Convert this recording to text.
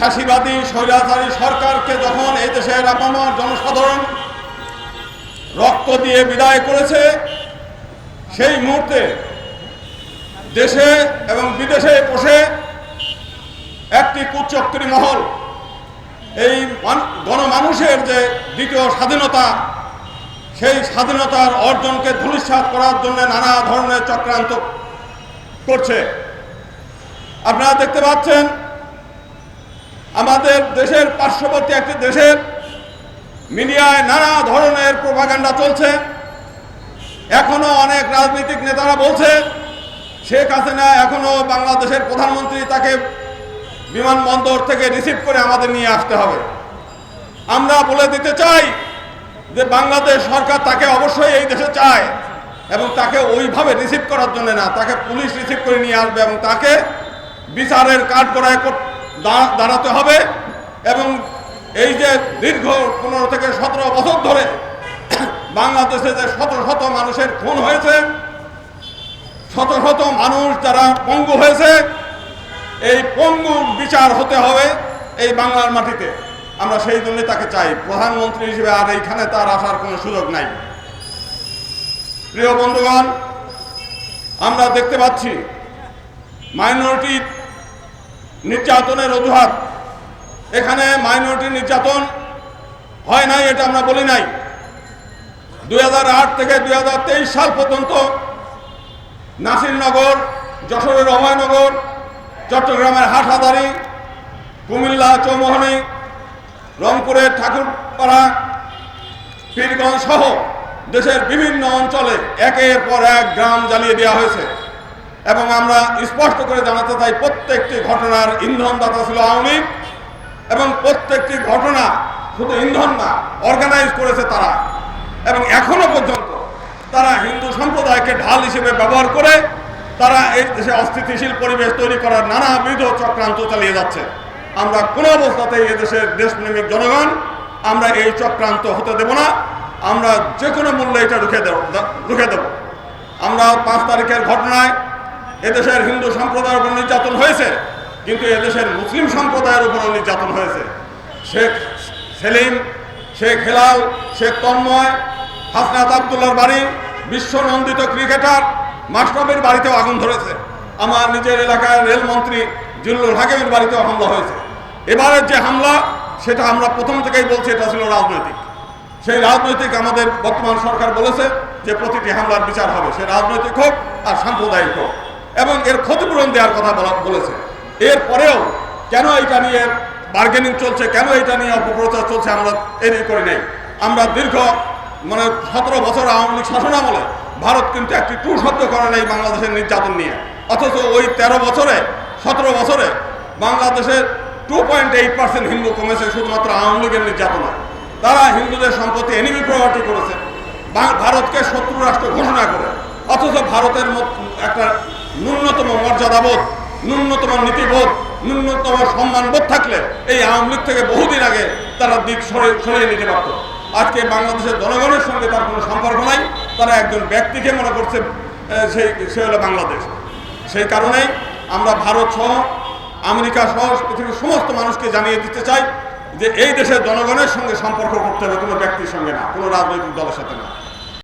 ফাঁসিবাদী, স্বৈরাচারী সরকারকে যখন এই দেশের আপামর জনসাধারণ রক্ত দিয়ে বিদায় করেছে, সেই মুহূর্তে দেশে এবং বিদেশে বসে একটি কুচক্রী মহল, এই মান- গণমানুষের যে দ্বিতীয় স্বাধীনতা, সেই স্বাধীনতার অর্জনকে ধূলিসাৎ করার জন্য নানা ধরনের চক্রান্ত করছে। আপনারা দেখতে পাচ্ছেন আমাদের দেশের পার্শ্ববর্তী একটি দেশের মিডিয়ায় নানা ধরনের প্রভাকাণ্ডা চলছে। এখনও অনেক রাজনৈতিক নেতারা বলছে, শেখ হাসিনা এখনও বাংলাদেশের প্রধানমন্ত্রী, তাকে বিমানবন্দর থেকে রিসিভ করে আমাদের নিয়ে আসতে হবে। আমরা বলে দিতে চাই যে বাংলাদেশ সরকার তাকে অবশ্যই এই দেশে চায় এবং তাকে ওইভাবে রিসিভ করার জন্য না, তাকে পুলিশ রিসিভ করে নিয়ে আসবে এবং তাকে বিচারের কাঠগড়ায় কর- দা- দাঁড়াতে হবে এবং এই যে দীর্ঘ পনেরো থেকে সতেরো বছর ধরে বাংলাদেশে যে শত শত মানুষের খুন হয়েছে, শত শত মানুষ যারা পঙ্গু হয়েছে, এই পঙ্গুর বিচার হতে হবে এই বাংলার মাটিতে। আমরা সেই জন্য তাকে চাই। প্রধানমন্ত্রী হিসেবে আর এইখানে তার আসার কোনো সুযোগ নাই। প্রিয় বন্ধুগণ, আমরা দেখতে পাচ্ছি মাইনরিটি নির্যাতনের অজুহাত। এখানে মাইনরিটি নির্যাতন হয় নাই, এটা আমরা বলি নাই। দুই হাজার আট থেকে দু হাজার তেইশ সাল পর্যন্ত নাসিরনগর যশোরের অভয়নগর, চট্টগ্রামের হাটহাজারি, কুমিল্লা চৌমোহনী, রংপুরের ঠাকুরপাড়া, পীরগঞ্জ সহ দেশের বিভিন্ন অঞ্চলে একের পর এক গ্রাম জ্বালিয়ে দেওয়া হয়েছে। এবং আমরা স্পষ্ট করে জানাতে চাই, প্রত্যেকটি ঘটনার ইন্ধনদাতা ছিল আওয়ামী এবং প্রত্যেকটি ঘটনা শুধু ইন্ধন না অর্গানাইজ করেছে তারা। এবং এখনও পর্যন্ত তারা হিন্দু সম্প্রদায়কে ঢাল হিসেবে ব্যবহার করে তারা এই দেশে অস্থিতিশীল পরিবেশ তৈরি করার নানাবিধ চক্রান্ত চালিয়ে যাচ্ছে। আমরা কোনো অবস্থাতেই এদেশের দেশপ্রেমিক জনগণ, আমরা এই চক্রান্ত হতে দেব না, আমরা যে কোনো মূল্যে এটা রুখে দেব রুখে দেব। আমরা পাঁচ তারিখের ঘটনায় এদেশের হিন্দু সম্প্রদায়ের উপর নির্যাতন হয়েছে, কিন্তু এদেশের মুসলিম সম্প্রদায়ের উপরও নির্যাতন হয়েছে। শেখ সেলিম, শেখ হেলাল, শেখ তন্ময়, হাসনাত আবদুল্লার বাড়ি, বিশ্বনন্দিত ক্রিকেটার মাস্টাবের বাড়িতেও আগুন ধরেছে। আমার নিজের এলাকার রেলমন্ত্রী জিল্লুল হাকিমের বাড়িতেও হামলা হয়েছে। এবারের যে হামলা, সেটা আমরা প্রথম থেকেই বলছি, এটা ছিল রাজনৈতিক। সেই রাজনৈতিক আমাদের বর্তমান সরকার বলেছে যে প্রতিটি হামলার বিচার হবে। সে রাজনৈতিক হোক আর সাম্প্রদায়িক হোক। এবং এর ক্ষতিপূরণ দেওয়ার কথা বলা বলেছে। এরপরেও কেন এটা নিয়ে বার্গেনিং চলছে? কেন এটা নিয়ে অপপ্রচার চলছে? আমরা এড়িয়ে করি নাই। আমরা দীর্ঘ মানে সতেরো বছর আওয়ামী লীগ শাসনামলে ভারত কিন্তু একটি টু শব্দ করে নেই বাংলাদেশের নির্যাতন নিয়ে। অথচ ওই তেরো বছরে, সতেরো বছরে বাংলাদেশের two point eight percent Hindu কমেছে শুধুমাত্র আওয়ামী লীগের নির্যাতনায় তারা হিন্দুদের সম্পত্তি এনিমি প্রপার্টি করেছে। ভারতকে শত্রু রাষ্ট্র ঘোষণা করে। অথচ ভারতের একটা ন্যূনতম মর্যাদাবোধ, ন্যূনতম নীতিবোধ, ন্যূনতম সম্মানবোধ থাকলে এই আওয়ামী লীগ থেকে বহুদিন আগে তারা দিক সরে- সরিয়ে নিতে পারত। আজকে বাংলাদেশের জনগণের সঙ্গে তার কোনো সম্পর্ক নাই, তারা একজন ব্যক্তিকে মনে করছে সেই সে হলো বাংলাদেশ। সেই কারণেই আমরা ভারত সহ, আমেরিকা সহ, পৃথিবীর সমস্ত মানুষকে জানিয়ে দিতে চাই যে এই দেশের জনগণের সঙ্গে সম্পর্ক করতে হবে কোনো ব্যক্তির সঙ্গে না, কোনো রাজনৈতিক দলের সাথে না।